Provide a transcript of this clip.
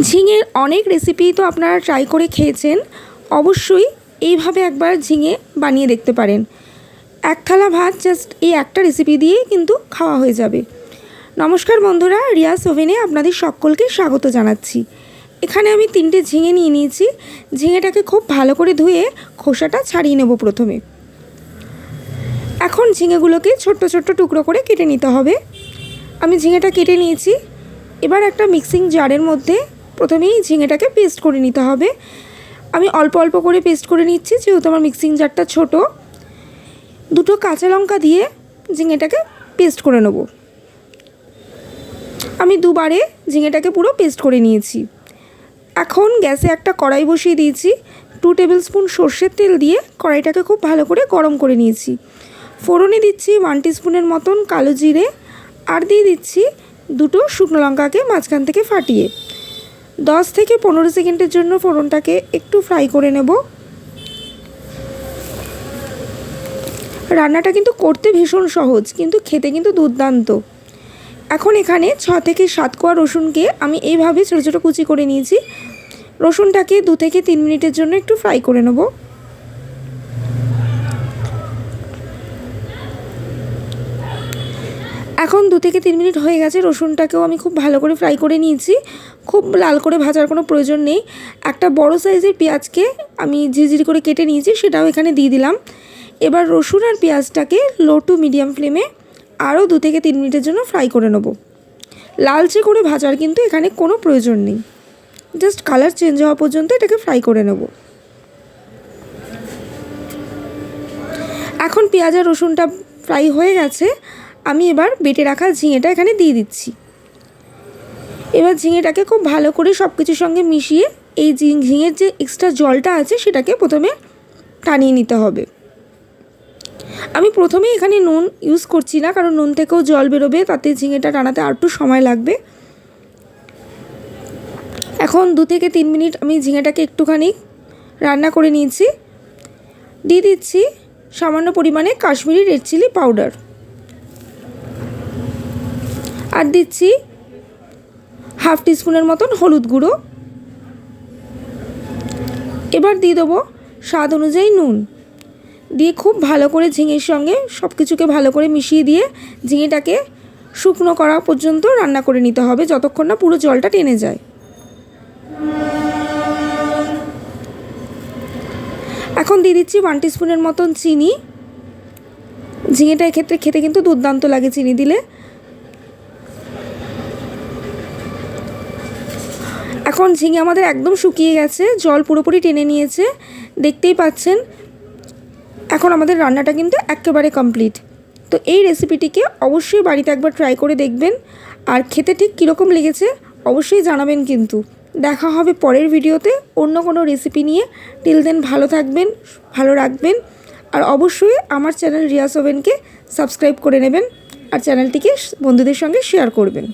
ঝিঙের অনেক রেসিপি তো আপনারা ট্রাই করে খেয়েছেন। অবশ্যই এইভাবে একবার ঝিঙে বানিয়ে দেখতে পারেন। এক থালা ভাত জাস্ট এই একটা রেসিপি দিয়েই কিন্তু খাওয়া হয়ে যাবে। নমস্কার বন্ধুরা রিয়াস ওভেনে আপনাদের সকলকে স্বাগত জানাচ্ছি। এখানে আমি তিনটে ঝিঙে নিয়ে নিয়েছি। ঝিঙেটাকে খুব ভালো করে ধুয়ে খোসাটা ছাড়িয়ে নেব প্রথমে। এখন ঝিঙেগুলোকে ছোট্ট ছোট্ট টুকরো করে কেটে নিতে হবে। আমি ঝিঙেটা কেটে নিয়েছি। এবার একটা মিক্সিং জারের মধ্যে প্রথমেই ঝিঙেটাকে পেস্ট করে নিতে হবে। আমি অল্প অল্প করে পেস্ট করে নিচ্ছি, যেহেতু আমার মিক্সিং জারটা ছোট। দুটো কাঁচা লঙ্কা দিয়ে ঝিঙেটাকে পেস্ট করে নেব। আমি দুবারে ঝিঙেটাকে পুরো পেস্ট করে নিয়েছি। এখন গ্যাসে একটা কড়াই বসিয়ে দিয়েছি। টু টেবিল স্পুন সর্ষের তেল দিয়ে কড়াইটাকে খুব ভালো করে গরম করে নিয়েছি। ফোড়নে দিচ্ছি ওয়ান স্পুনের মতন কালো জিরে। আর দিয়ে দিচ্ছি দুটো শুকনো লঙ্কাকে মাঝখান থেকে ফাটিয়ে। দশ থেকে পনেরো সেকেন্ডের জন্য ফোড়নটাকে একটু ফ্রাই করে নেব। রান্নাটা কিন্তু করতে ভীষণ সহজ, কিন্তু খেতে কিন্তু দুর্দান্ত। এখন এখানে ছ থেকে সাত কোয়া রসুনকে আমি এইভাবে ছোটো ছোটো কুচি করে নিয়েছি। রসুনটাকে দু থেকে তিন মিনিটের জন্য একটু ফ্রাই করে নেব। এখন দু থেকে তিন মিনিট হয়ে গেছে, রসুনটাকেও আমি খুব ভালো করে ফ্রাই করে নিয়েছি। খুব লাল করে ভাজার কোনো প্রয়োজন নেই। একটা বড় সাইজের পেঁয়াজকে আমি ঝিঝিরি করে কেটে নিয়েছি, সেটাও এখানে দিয়ে দিলাম। এবার রসুন আর পেঁয়াজটাকে লো টু মিডিয়াম ফ্লেমে আরও দু থেকে তিন মিনিটের জন্য ফ্রাই করে নেব। লালচে করে ভাজার কিন্তু এখানে কোনো প্রয়োজন নেই। জাস্ট কালার চেঞ্জ হওয়া পর্যন্ত এটাকে ফ্রাই করে নেব। এখন পেঁয়াজ আর রসুনটা ফ্রাই হয়ে গেছে। আমি এবার বেটে রাখা ঝিঙেটা এখানে দিয়ে দিচ্ছি। এবার ঝিঙেটাকে খুব ভালো করে সব কিছুর সঙ্গে মিশিয়ে এই ঝিঙের যে এক্সট্রা জলটা আছে সেটাকে প্রথমে টানিয়ে নিতে হবে। আমি প্রথমে এখানে নুন ইউজ করছি না, কারণ নুন থেকেও জল বেরোবে, তাতে ঝিঙেটা টানাতে আর একটু সময় লাগবে। এখন দু থেকে তিন মিনিট আমি ঝিঙেটাকে একটুখানি রান্না করে নিয়েছি। দিয়ে দিচ্ছি সামান্য পরিমাণে কাশ্মীরি রেড চিলি পাউডার আর দিচ্ছি হাফ টিস্পুনের মতন হলুদ গুঁড়ো। এবার দিয়ে দেবো স্বাদ অনুযায়ী নুন। দিয়ে খুব ভালো করে ঝিঙের সঙ্গে সব কিছুকে ভালো করে মিশিয়ে দিয়ে ঝিঙেটাকে শুকনো করা পর্যন্ত রান্না করে নিতে হবে যতক্ষণ না পুরো জলটা টেনে যায়। এখন দিয়ে দিচ্ছি ওয়ান স্পুনের মতন চিনি। ঝিঙেটা এক্ষেত্রে খেতে কিন্তু দুর্দান্ত লাগে চিনি দিলে। এখন ঝিঙে আমাদের একদম শুকিয়ে গেছে, জল পুরোপুরি টেনে নিয়েছে, দেখতেই পাচ্ছেন। এখন আমাদের রান্নাটা কিন্তু একেবারে কমপ্লিট তো এই রেসিপিটিকে অবশ্যই বাড়িতে একবার ট্রাই করে দেখবেন। আর খেতে ঠিক কীরকম লেগেছে অবশ্যই জানাবেন কিন্তু। দেখা হবে পরের ভিডিওতে অন্য কোনো রেসিপি নিয়ে। টিল দেন ভালো থাকবেন, ভালো রাখবেন। আর অবশ্যই আমার চ্যানেল রিয়াস ওভেনকে সাবস্ক্রাইব করে নেবেন। আর চ্যানেলটিকে বন্ধুদের সঙ্গে শেয়ার করবেন।